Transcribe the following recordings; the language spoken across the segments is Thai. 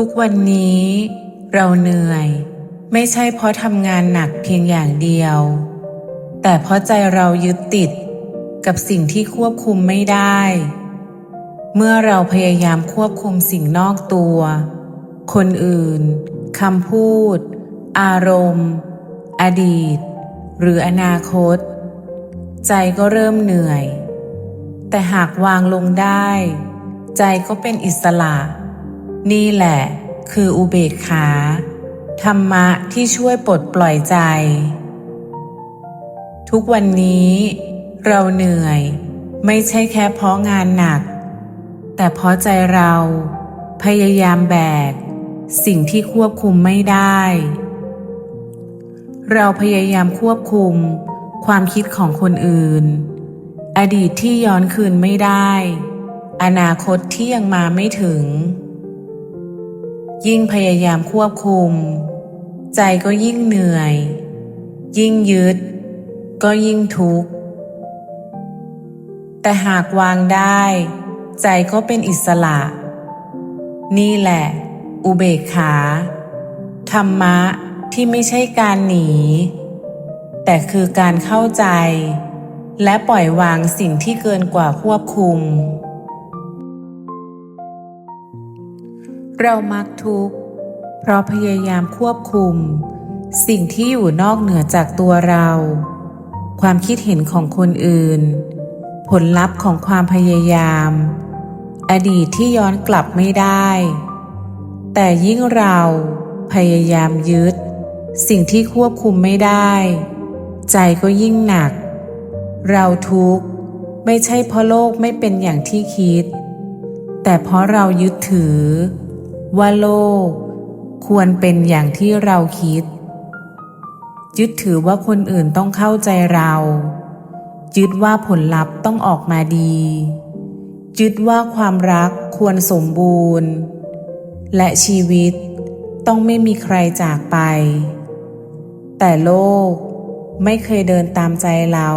ทุกวันนี้เราเหนื่อย ไม่ใช่เพราะทำงานหนักเพียงอย่างเดียว แต่เพราะใจเรายึดติดกับสิ่งที่ควบคุมไม่ได้ เมื่อเราพยายามควบคุมสิ่งนอกตัว คนอื่นคำพูด อารมณ์ อดีต หรืออนาคต ใจก็เริ่มเหนื่อย แต่หากวางลงได้ ใจก็เป็นอิสระ นี่แหละ คืออุเบกขา ธรรมะที่ช่วยปลดปล่อยใจ ทุกวันนี้เราเหนื่อย ไม่ใช่แค่เพราะงานหนัก แต่เพราะใจเรา พยายามแบก สิ่งที่ควบคุมไม่ได้ เราพยายามควบคุม ความคิดของคนอื่น อดีตที่ย้อนคืนไม่ได้ อนาคตที่ยังมาไม่ถึง ยิ่งพยายามควบคุม ใจก็ยิ่งเหนื่อย ยิ่งยึด ก็ยิ่งทุกข์ แต่หากวางได้ ใจก็เป็นอิสระ นี่แหละ อุเบกขาธรรมะที่ไม่ใช่การหนี แต่คือการเข้าใจ และปล่อยวางสิ่งที่เกินกว่าควบคุม เรามักทุกข์เพราะพยายามควบคุม สิ่งที่อยู่นอกเหนือจากตัวเรา ความคิดเห็นของคนอื่น ผลลัพธ์ของความพยายาม อดีตที่ย้อนกลับไม่ได้ แต่ยิ่งเราพยายามยึด สิ่งที่ควบคุมไม่ได้ ใจก็ยิ่งหนัก เราทุกข์ไม่ใช่เพราะโลกไม่เป็นอย่างที่คิด แต่เพราะเรายึดถือ ว่าโลก ควรเป็นอย่างที่เราคิด ยึดถือว่าคนอื่นต้องเข้าใจเรา ยึดว่าผลลัพธ์ต้องออกมาดี ยึดว่าความรักควรสมบูรณ์ และชีวิตต้องไม่มีใครจากไป แต่โลกไม่เคยเดินตามใจเรา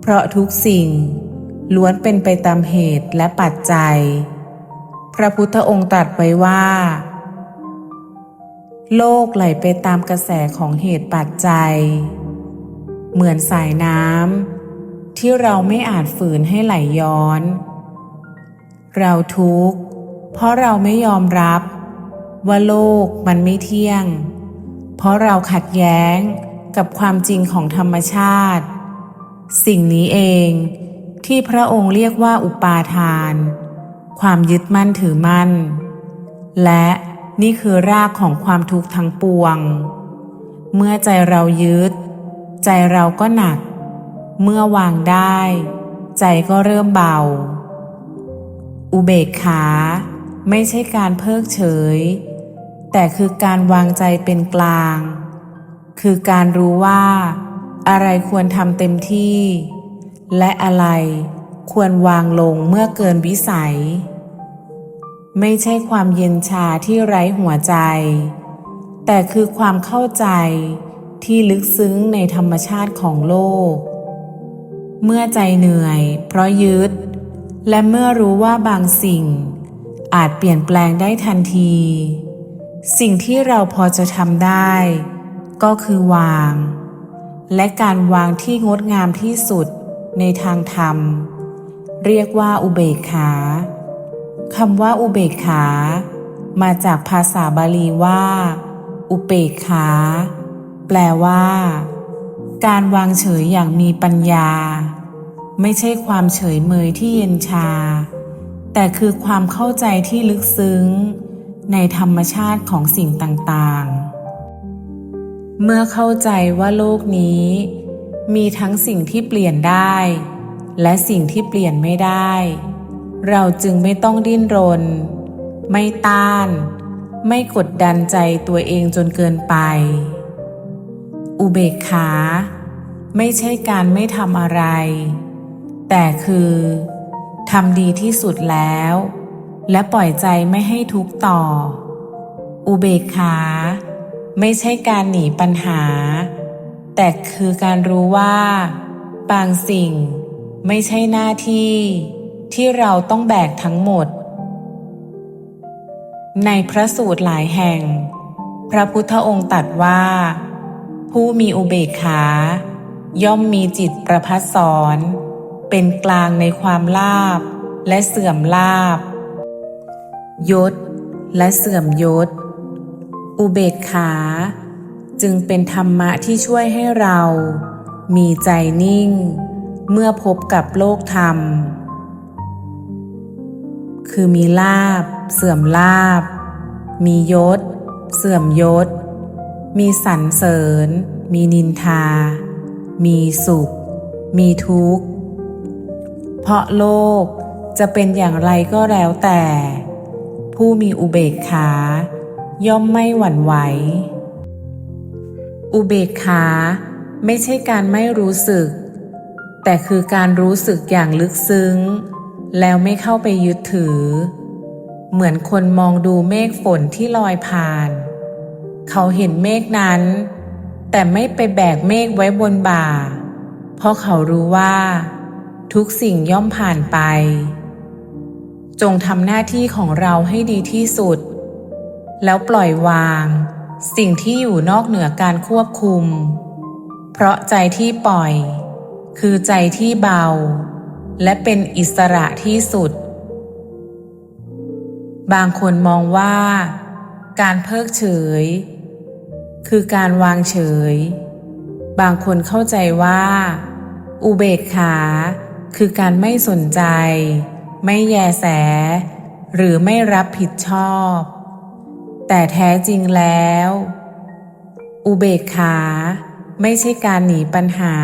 เพราะทุกสิ่งล้วนเป็นไปตามเหตุและปัจจัย พระพุทธองค์ตรัสไว้ว่า โลกไหลไปตามกระแสของเหตุปัจจัย เหมือนสายน้ำที่เราไม่อาจฝืนให้ไหลย้อน เราทุกข์ เพราะเราไม่ยอมรับ ว่าโลกมันไม่เที่ยง เพราะเราขัดแย้งกับความจริงของธรรมชาติ สิ่งนี้เองที่พระองค์เรียกว่าอุปาทาน ความยึดมั่นถือมั่น และนี่คือรากของความทุกข์ทั้งปวง เมื่อใจเรายึด ใจเราก็หนัก เมื่อวางได้ ใจก็เริ่มเบา อุเบกขา ไม่ใช่การเพิกเฉย แต่คือการวางใจเป็นกลาง คือการรู้ว่า อะไรควรทำเต็มที่ และอะไร ควรวางลงเมื่อเกินวิสัย ไม่ใช่ความเย็นชาที่ไร้หัวใจ แต่คือความเข้าใจที่ลึกซึ้งในธรรมชาติของโลก เมื่อใจเหนื่อยเพราะยึด และเมื่อรู้ว่าบางสิ่ง อาจเปลี่ยนแปลงได้ทันที สิ่งที่เราพอจะทำได้ ก็คือวาง และการวางที่งดงามที่สุดในทางธรรม เรียกว่าอุเบกขาคำว่าอุเบกขา มาจากภาษาบาลีว่า อุเบกขา แปลว่า การวางเฉยอย่างมีปัญญา ไม่ใช่ความเฉยเมยที่เย็นชา แต่คือความเข้าใจที่ลึกซึ้ง ในธรรมชาติของสิ่งต่างๆ เมื่อเข้าใจว่าโลกนี้ มีทั้งสิ่งที่เปลี่ยนได้ และสิ่งที่เปลี่ยนไม่ได้ เราจึงไม่ต้องดิ้นรน ไม่ต้าน ไม่กดดันใจตัวเองจนเกินไป อุเบกขา ไม่ใช่การไม่ทำอะไร แต่คือทำดีที่สุดแล้ว และปล่อยใจไม่ให้ทุกต่อ อุเบกขา ไม่ใช่การหนีปัญหา แต่คือการรู้ว่า บางสิ่ง ไม่ใช่หน้าที่ที่เราต้องแบกทั้งหมด ในพระสูตรหลายแห่ง พระพุทธองค์ตรัสว่า ผู้มีอุเบกขา ย่อมมีจิตประพัดสอนเป็นกลางในความลาบและเสื่อมลาบ ยศและเสื่อมยศ อุเบกขา จึงเป็นธรรมะที่ช่วยให้เรา มีใจนิ่ง เมื่อพบกับโลกธรรม คือมีลาบ เสื่อมลาบ มียศ เสื่อมยศ มีสรรเสริญ มีนินทา มีสุข มีทุกข์ เพราะโลกจะเป็นอย่างไรก็แล้วแต่ ผู้มีอุเบกขา ย่อมไม่หวั่นไหว อุเบกขาไม่ใช่การไม่รู้สึก แต่คือการรู้สึกอย่างลึกซึ้ง แล้วไม่เข้าไปยึดถือ เหมือนคนมองดูเมฆฝนที่ลอยผ่าน เขาเห็นเมฆนั้น แต่ไม่ไปแบกเมฆไว้บนบ่า เพราะเขารู้ว่า ทุกสิ่งย่อมผ่านไป จงทำหน้าที่ของเราให้ดีที่สุด แล้วปล่อยวาง สิ่งที่อยู่นอกเหนือการควบคุม เพราะใจที่ปล่อย คือใจที่เบา และเป็นอิสระที่สุด บางคนมองว่า การเพิกเฉย คือการวางเฉย บางคนเข้าใจว่า อุเบกขา คือการไม่สนใจ ไม่แยแส หรือไม่รับผิดชอบ แต่แท้จริงแล้ว อุเบกขา ไม่ใช่การหนีปัญหา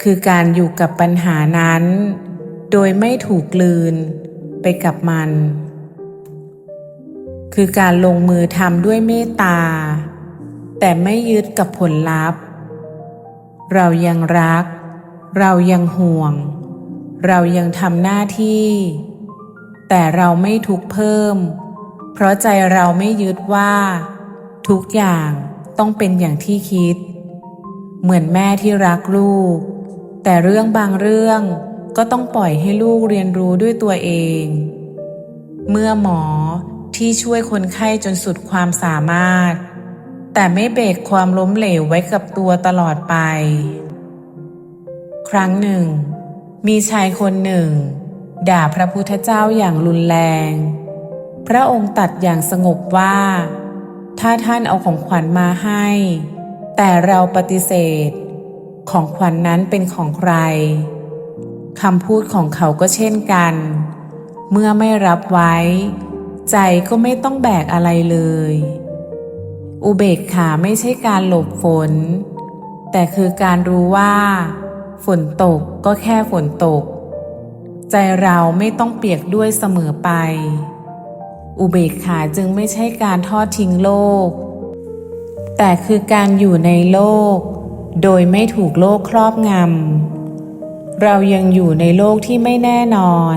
คือการอยู่กับปัญหานั้น โดยไม่ถูกลืนไปกับมัน คือการลงมือทำด้วยเมตตา แต่ไม่ยึดกับผลลัพธ์ เรายังรัก เรายังห่วง เรายังทำหน้าที่ แต่เราไม่ทุกข์เพิ่ม เพราะใจเราไม่ยึดว่า ทุกอย่างต้องเป็นอย่างที่คิด เหมือนแม่ที่รักลูก แต่เรื่องบางเรื่องก็ต้องปล่อยให้ลูกเรียนรู้ด้วยตัวเอง เมื่อหมอที่ช่วยคนไข้จนสุดความสามารถ แต่ไม่เบรกความล้มเหลวไว้กับตัวตลอดไป ครั้งหนึ่ง มีชายคนหนึ่ง ด่าพระพุทธเจ้าอย่างรุนแรง พระองค์ตัดอย่างสงบว่า ถ้าท่านเอาของขวัญมาให้ แต่เราปฏิเสธ ของขวัญนนั้นเป็นของใครคำพูดของเขาก็เช่นกัน เมื่อไม่รับไว้ ใจก็ไม่ต้องแบกอะไรเลย อุเบกขาไม่ใช่การหลบฝน แต่คือการรู้ว่า ฝนตกก็แค่ฝนตก ใจเราไม่ต้องเปียกด้วยเสมอไป อุเบกขาจึงไม่ใช่การทอดทิ้งโลก แต่คือการอยู่ในโลก โดยไม่ถูกโลกครอบงำ เรายังอยู่ในโลกที่ไม่แน่นอน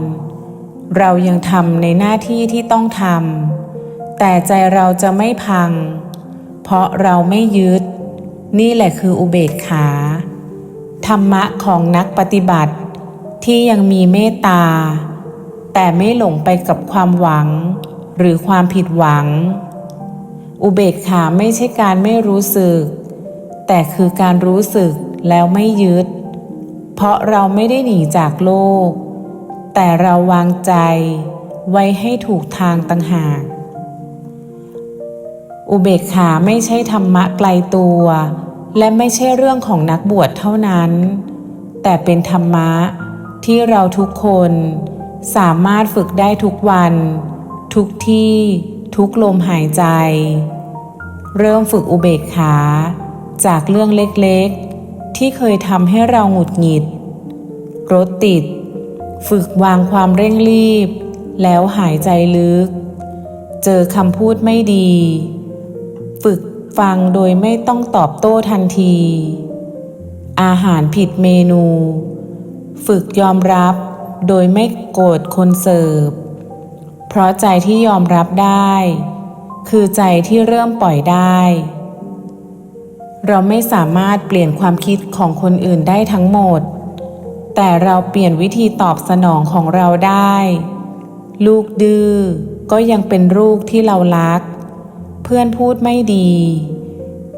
เรายังทำในหน้าที่ที่ต้องทำ แต่ใจเราจะไม่พัง เพราะเราไม่ยึด นี่แหละคืออุเบกขา ธรรมะของนักปฏิบัติ ที่ยังมีเมตตา แต่ไม่หลงไปกับความหวัง หรือความผิดหวัง อุเบกขาไม่ใช่การไม่รู้สึก แต่คือการรู้สึกแล้วไม่ยึด เพราะเราไม่ได้หนีจากโลก แต่เราวางใจ ไว้ให้ถูกทางต่างหาก อุเบกขาไม่ใช่ธรรมะไกลตัว และไม่ใช่เรื่องของนักบวชเท่านั้น แต่เป็นธรรมะที่เราทุกคนสามารถฝึกได้ทุกวัน ทุกที่ทุกลมหายใจ เริ่มฝึกอุเบกขา จากเรื่องเล็กๆ ที่เคยทำให้เราหงุดหงิด รถติด ฝึกวางความเร่งรีบ แล้วหายใจลึก เจอคำพูดไม่ดี ฝึกฟังโดยไม่ต้องตอบโต้ทันที อาหารผิดเมนู ฝึกยอมรับโดยไม่โกรธคนเสิร์ฟ เพราะใจที่ยอมรับได้ คือใจที่เริ่มปล่อยได้ เราไม่สามารถเปลี่ยนความคิดของคนอื่นได้ทั้งหมด แต่เราเปลี่ยนวิธีตอบสนองของเราได้ ลูกดื้อก็ยังเป็นลูกที่เรารัก เพื่อนพูดไม่ดี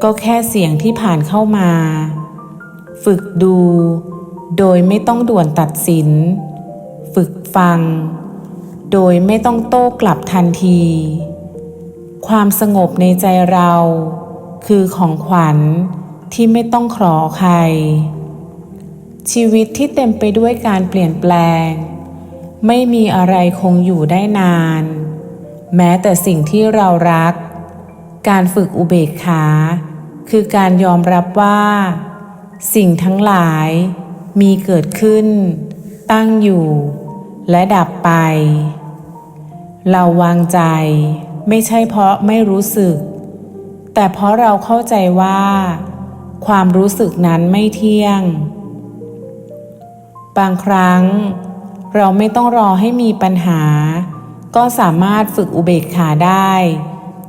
ก็แค่เสียงที่ผ่านเข้ามา ฝึกดู โดยไม่ต้องด่วนตัดสิน ฝึกฟัง โดยไม่ต้องโต้กลับทันที ความสงบในใจเรา คือของขวัญที่ไม่ต้องขอใคร ชีวิตที่เต็มไปด้วยการเปลี่ยนแปลง ไม่มีอะไรคงอยู่ได้นาน แม้แต่สิ่งที่เรารัก การฝึกอุเบกขา คือการยอมรับว่า สิ่งทั้งหลายมีเกิดขึ้น ตั้งอยู่ และดับไป เราวางใจไม่ใช่เพราะไม่รู้สึก แต่เพราะเราเข้าใจว่า ความรู้สึกนั้นไม่เที่ยง บางครั้ง เราไม่ต้องรอให้มีปัญหา ก็สามารถฝึกอุเบกขาได้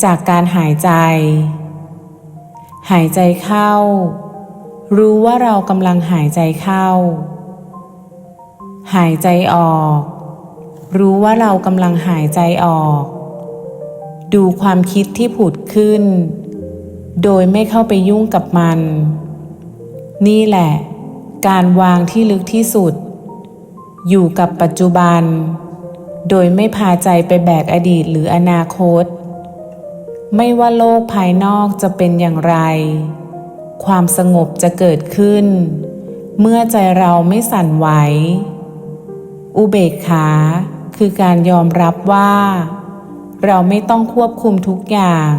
จากการหายใจ หายใจเข้า รู้ว่าเรากำลังหายใจเข้า หายใจออก รู้ว่าเรากำลังหายใจออกดูความคิดที่ผุดขึ้น โดยไม่เข้าไปยุ่งกับมัน นี่แหละ การวางที่ลึกที่สุด อยู่กับปัจจุบัน โดยไม่พาใจไปแบกอดีตหรืออนาคต ไม่ว่าโลกภายนอกจะเป็นอย่างไร ความสงบจะเกิดขึ้น เมื่อใจเราไม่สั่นไหว อุเบกขาคือการยอมรับว่า เราไม่ต้องควบคุมทุกอย่าง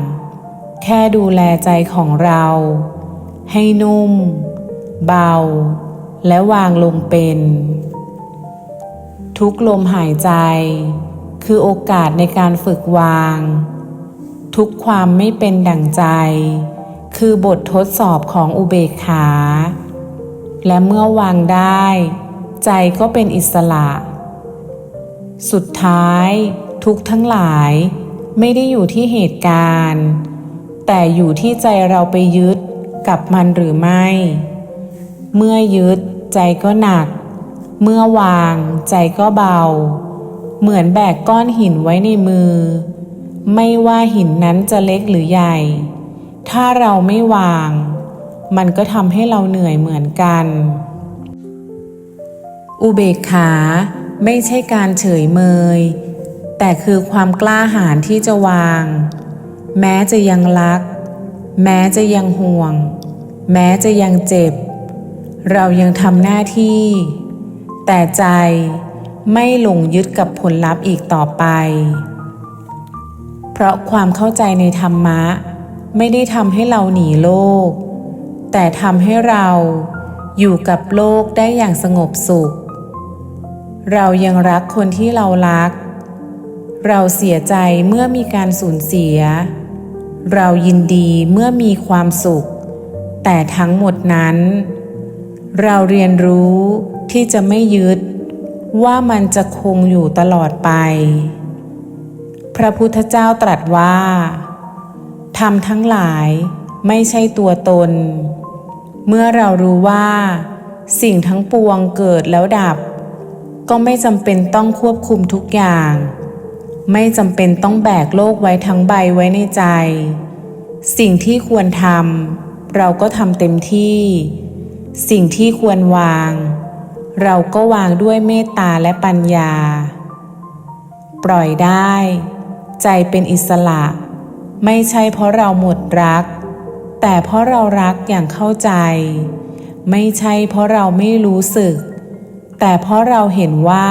แค่ดูแลใจของเรา ให้นุ่ม เบา และวางลงเป็น ทุกลมหายใจ คือโอกาสในการฝึกวาง ทุกความไม่เป็นดั่งใจ คือบททดสอบของอุเบกขา และเมื่อวางได้ ใจก็เป็นอิสระ สุดท้าย ทุกทั้งหลายไม่ได้อยู่ที่เหตุการณ์ แต่อยู่ที่ใจเราไปยึดกับมันหรือไม่ เมื่อยึดใจก็หนัก เมื่อวางใจก็เบา เหมือนแบกก้อนหินไว้ในมือ ไม่ว่าหินนั้นจะเล็กหรือใหญ่ ถ้าเราไม่วาง มันก็ทำให้เราเหนื่อยเหมือนกัน อุเบกขาไม่ใช่การเฉยเมย แต่คือความกล้าหาญที่จะวาง แม้จะยังรัก แม้จะยังห่วง แม้จะยังเจ็บ เรายังทำหน้าที่ แต่ใจไม่หลงยึดกับผลลัพธ์อีกต่อไป เพราะความเข้าใจในธรรมะ ไม่ได้ทำให้เราหนีโลก แต่ทำให้เราอยู่กับโลกได้อย่างสงบสุข เรายังรักคนที่เรารัก เราเสียใจเมื่อมีการสูญเสีย เรายินดีเมื่อมีความสุข แต่ทั้งหมดนั้น เราเรียนรู้ที่จะไม่ยึดว่ามันจะคงอยู่ตลอดไป พระพุทธเจ้าตรัสว่าธรรมทั้งหลายไม่ใช่ตัวตน เมื่อเรารู้ว่า สิ่งทั้งปวงเกิดแล้วดับ ก็ไม่จำเป็นต้องควบคุมทุกอย่าง ไม่จำเป็นต้องแบกโลกไว้ทั้งใบไว้ในใจ สิ่งที่ควรทำเราก็ทำเต็มที่ สิ่งที่ควรวาง เราก็วางด้วยเมตตาและปัญญา ปล่อยได้ ใจเป็นอิสระ ไม่ใช่เพราะเราหมดรัก แต่เพราะเรารักอย่างเข้าใจ ไม่ใช่เพราะเราไม่รู้สึก แต่เพราะเราเห็นว่า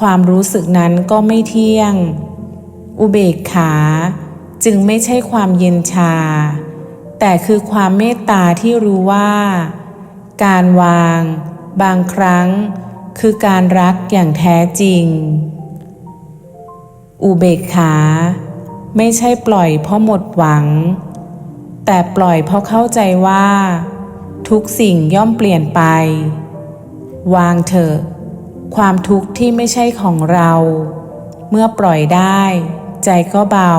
ความรู้สึกนั้นก็ไม่เที่ยง อุเบกขา จึงไม่ใช่ความเย็นชา แต่คือความเมตตาที่รู้ว่า การวาง บางครั้ง คือการรักอย่างแท้จริง อุเบกขา ไม่ใช่ปล่อยเพราะหมดหวัง แต่ปล่อยเพราะเข้าใจว่า ทุกสิ่งย่อมเปลี่ยนไป วางเถอะ ความทุกข์ที่ไม่ใช่ของเรา เมื่อปล่อยได้ ใจก็เบา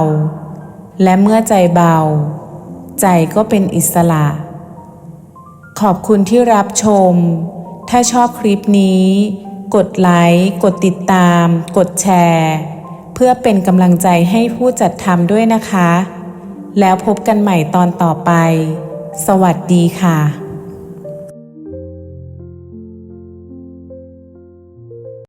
และเมื่อใจเบา ใจก็เป็นอิสระ ขอบคุณที่รับชม ถ้าชอบคลิปนี้ กดไลค์กดติดตาม กดแชร์ เพื่อเป็นกำลังใจให้ผู้จัดทำด้วยนะคะ แล้วพบกันใหม่ตอนต่อไป สวัสดีค่ะ